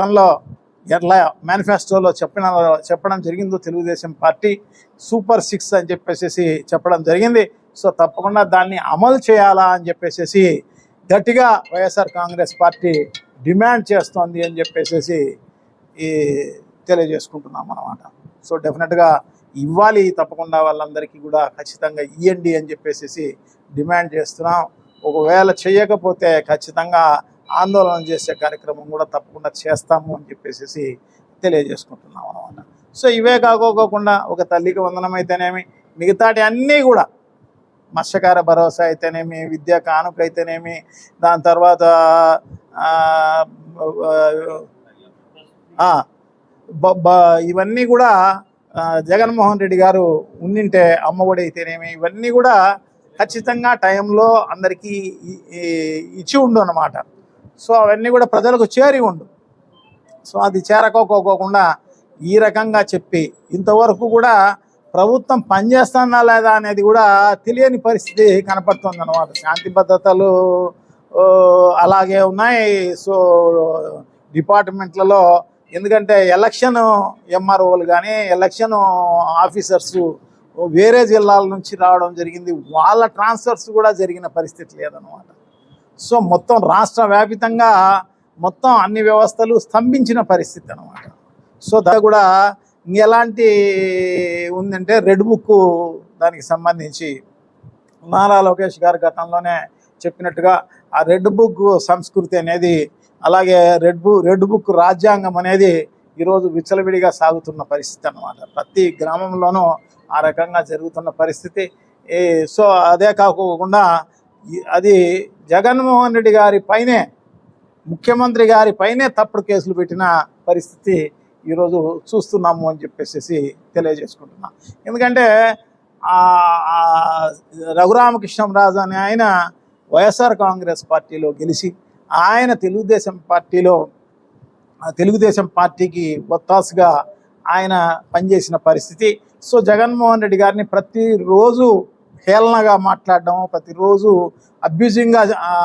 గతంలో ఎట్లా మేనిఫెస్టోలో చెప్పిన చెప్పడం జరిగిందో తెలుగుదేశం పార్టీ సూపర్ సిక్స్ అని చెప్పేసి చెప్పడం జరిగింది. సో తప్పకుండా దాన్ని అమలు చేయాలా అని చెప్పేసి గట్టిగా వైఎస్ఆర్ కాంగ్రెస్ పార్టీ డిమాండ్ చేస్తోంది అని చెప్పేసి ఈ తెలియజేసుకుంటున్నాం అన్నమాట. సో డెఫినెట్గా ఇవ్వాలి తప్పకుండా వాళ్ళందరికీ కూడా ఖచ్చితంగా ఇవ్వండి అని చెప్పేసి డిమాండ్ చేస్తున్నాం. ఒకవేళ చేయకపోతే ఖచ్చితంగా ఆందోళన చేసే కార్యక్రమం కూడా తప్పకుండా చేస్తాము అని చెప్పేసి తెలియజేసుకుంటున్నాం అనమాట సో ఇవే కాకోకుండా ఒక తల్లికి వందనం అయితేనేమి మిగతాటి అన్నీ కూడా మత్స్యకార భరోసా అయితేనేమి విద్యా కానుక అయితేనేమి దాని తర్వాత ఇవన్నీ కూడా జగన్మోహన్ రెడ్డి గారు ఉండింటే అమ్మఒడి అయితేనేమి ఇవన్నీ కూడా ఖచ్చితంగా టైంలో అందరికీ ఇచ్చి ఉండు అన్నమాట. సో అవన్నీ కూడా ప్రజలకు చేరి ఉండు. సో అది చేరకోకోకుండా ఈ రకంగా చెప్పి ఇంతవరకు కూడా ప్రభుత్వం పనిచేస్తుందా లేదా అనేది కూడా తెలియని పరిస్థితి కనపడుతుంది అనమాట శాంతి భద్రతలు అలాగే ఉన్నాయి. సో డిపార్ట్మెంట్లలో ఎందుకంటే ఎలక్షన్ ఎంఆర్ఓలు కానీ ఎలక్షన్ ఆఫీసర్స్ వేరే జిల్లాల నుంచి రావడం జరిగింది. వాళ్ళ ట్రాన్స్ఫర్స్ కూడా జరిగిన పరిస్థితి లేదనమాట సో మొత్తం రాష్ట్ర వ్యాపితంగా మొత్తం అన్ని వ్యవస్థలు స్తంభించిన పరిస్థితి అనమాట సో దా కూడా ఎలాంటి ఉందంటే రెడ్ బుక్ దానికి సంబంధించి నారా లోకేష్ గారు గతంలోనే చెప్పినట్టుగా ఆ రెడ్ బుక్ సంస్కృతి అనేది అలాగే రెడ్ బుక్ రెడ్ బుక్ రాజ్యాంగం అనేది ఈరోజు విచ్చలవిడిగా సాగుతున్న పరిస్థితి అన్నమాట. ప్రతి గ్రామంలోనూ ఆ రకంగా జరుగుతున్న పరిస్థితి. సో అదే కాకుండా అది జగన్మోహన్ రెడ్డి గారి పైనే ముఖ్యమంత్రి గారి పైనే తప్పుడు కేసులు పెట్టిన పరిస్థితి ఈరోజు చూస్తున్నాము అని చెప్పేసి తెలియజేసుకుంటున్నాం. ఎందుకంటే రఘురామకృష్ణరాజు అనే ఆయన వైఎస్ఆర్ కాంగ్రెస్ పార్టీలో గెలిచి ఆయన తెలుగుదేశం పార్టీలో తెలుగుదేశం పార్టీకి ఒత్తాసుగా ఆయన పనిచేసిన పరిస్థితి. సో జగన్మోహన్ రెడ్డి గారిని ప్రతిరోజు హేళనగా మాట్లాడడం ప్రతిరోజు అబ్యూజింగ్గా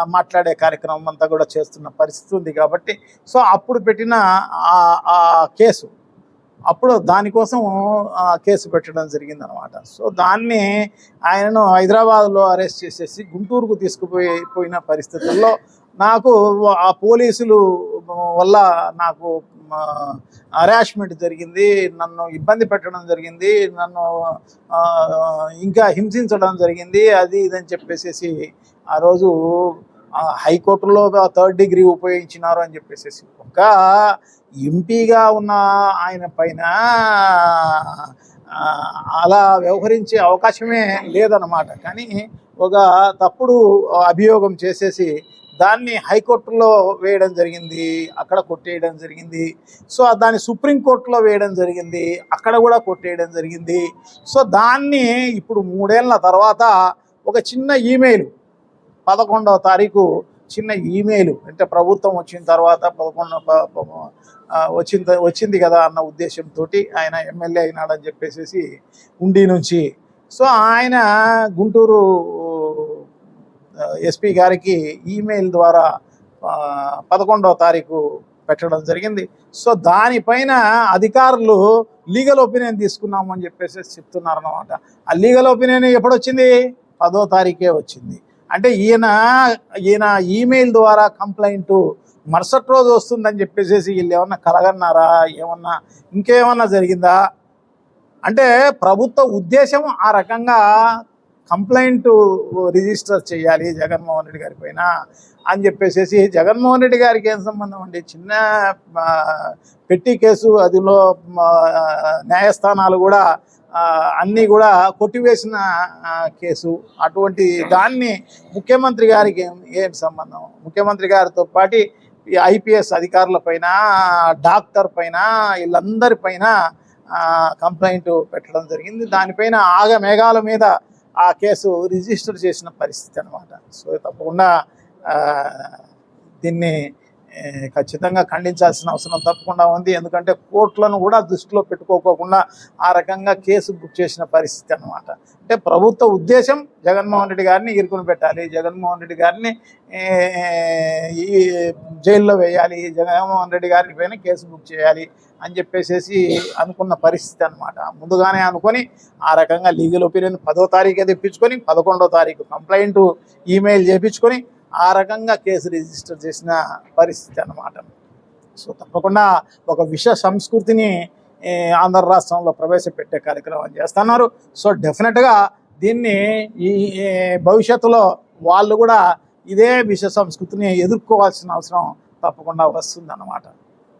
మాట్లాడే కార్యక్రమం అంతా కూడా చేస్తున్న పరిస్థితి ఉంది కాబట్టి సో అప్పుడు పెట్టిన ఆ- కేసు అప్పుడు దానికోసం ఆ, కేసు పెట్టడం జరిగింది అనమాట సో దాన్ని ఆయనను హైదరాబాద్లో అరెస్ట్ చేసేసి గుంటూరుకు తీసుకుపోయి పోయిన పరిస్థితుల్లో నాకు ఆ పోలీసులు వల్ల నాకు హరాస్మెంట్ జరిగింది నన్ను ఇబ్బంది పెట్టడం జరిగింది నన్ను ఇంకా హింసించడం జరిగింది అది ఇదని చెప్పేసి ఆ రోజు హైకోర్టులో థర్డ్ డిగ్రీ ఉపయోగించినారు అని చెప్పేసి ఒక ఎంపీగా ఉన్న ఆయన పైన అలా వ్యవహరించే అవకాశమే లేదన్నమాట. కానీ ఒక తప్పుడు అభియోగం చేసేసి దాన్ని హైకోర్టులో వేయడం జరిగింది అక్కడ కొట్టేయడం జరిగింది. సో దాన్ని సుప్రీంకోర్టులో వేయడం జరిగింది అక్కడ కూడా కొట్టేయడం జరిగింది. సో దాన్ని ఇప్పుడు మూడేళ్ళ తర్వాత ఒక చిన్న ఈమెయిల్ పదకొండవ తారీఖు చిన్న ఈమెయిల్ అంటే ప్రభుత్వం వచ్చిన తర్వాత పదకొండు వచ్చింది వచ్చింది కదా అన్న ఉద్దేశంతో ఆయన ఎమ్మెల్యే అయినాడని చెప్పేసి ఉండి నుంచి. సో ఆయన గుంటూరు ఎస్పీ గారికి ఈమెయిల్ ద్వారా పదకొండవ తారీఖు పెట్టడం జరిగింది. సో దానిపైన అధికారులు లీగల్ ఒపీనియన్ తీసుకున్నాము అని చెప్పేసి చెప్తున్నారు అనమాట ఆ లీగల్ ఒపీనియన్ ఎప్పుడు వచ్చింది పదో తారీఖే వచ్చింది. అంటే ఈయన ఈయన ఈమెయిల్ ద్వారా కంప్లైంట్ మరుసటి రోజు వస్తుందని చెప్పేసి వీళ్ళు ఏమన్నా కలగన్నారా? ఏమన్నా ఇంకేమన్నా జరిగిందా? అంటే ప్రభుత్వ ఉద్దేశం ఆ రకంగా కంప్లైంట్ రిజిస్టర్ చేయాలి జగన్మోహన్ రెడ్డి గారి పైన అని చెప్పేసి జగన్మోహన్ రెడ్డి గారికి ఏం సంబంధం అండి? చిన్న పెట్టి కేసు అదిలో న్యాయస్థానాలు కూడా అన్నీ కూడా కొట్టివేసిన కేసు. అటువంటి దాన్ని ముఖ్యమంత్రి గారికి ఏం ఏం సంబంధం? ముఖ్యమంత్రి గారితో పాటు ఈ ఐపీఎస్ అధికారుల పైన డాక్టర్ పైన వీళ్ళందరి పైన కంప్లైంట్ పెట్టడం జరిగింది. దానిపైన ఆగ మేఘాల మీద ఆ కేసు రిజిస్టర్ చేసిన పరిస్థితి అనమాట సో తప్పకుండా దీన్ని ఖచ్చితంగా ఖండించాల్సిన అవసరం తప్పకుండా ఉంది. ఎందుకంటే కోర్టులను కూడా దృష్టిలో పెట్టుకోకోకుండా ఆ రకంగా కేసు బుక్ చేసిన పరిస్థితి అనమాట అంటే ప్రభుత్వ ఉద్దేశం జగన్మోహన్ రెడ్డి గారిని ఇరుకుని పెట్టాలి. జగన్మోహన్ రెడ్డి గారిని ఈ జైల్లో వేయాలి. జగన్మోహన్ రెడ్డి గారి పైన కేసు బుక్ చేయాలి అని చెప్పేసేసి అనుకున్న పరిస్థితి అన్నమాట. ముందుగానే అనుకొని ఆ రకంగా లీగల్ ఒపీనియన్ పదో తారీఖే తెప్పించుకొని పదకొండో తారీఖు కంప్లైంట్ ఈమెయిల్ చేయించుకొని ఆ రకంగా కేసు రిజిస్టర్ చేసిన పరిస్థితి అన్నమాట. సో తప్పకుండా ఒక విష సంస్కృతిని ఆంధ్ర రాష్ట్రంలో ప్రవేశపెట్టే కార్యక్రమం చేస్తున్నారు. సో డెఫినెట్గా దీన్ని ఈ ఈ భవిష్యత్తులో వాళ్ళు కూడా ఇదే విష సంస్కృతిని ఎదుర్కోవాల్సిన అవసరం తప్పకుండా వస్తుందన్నమాట.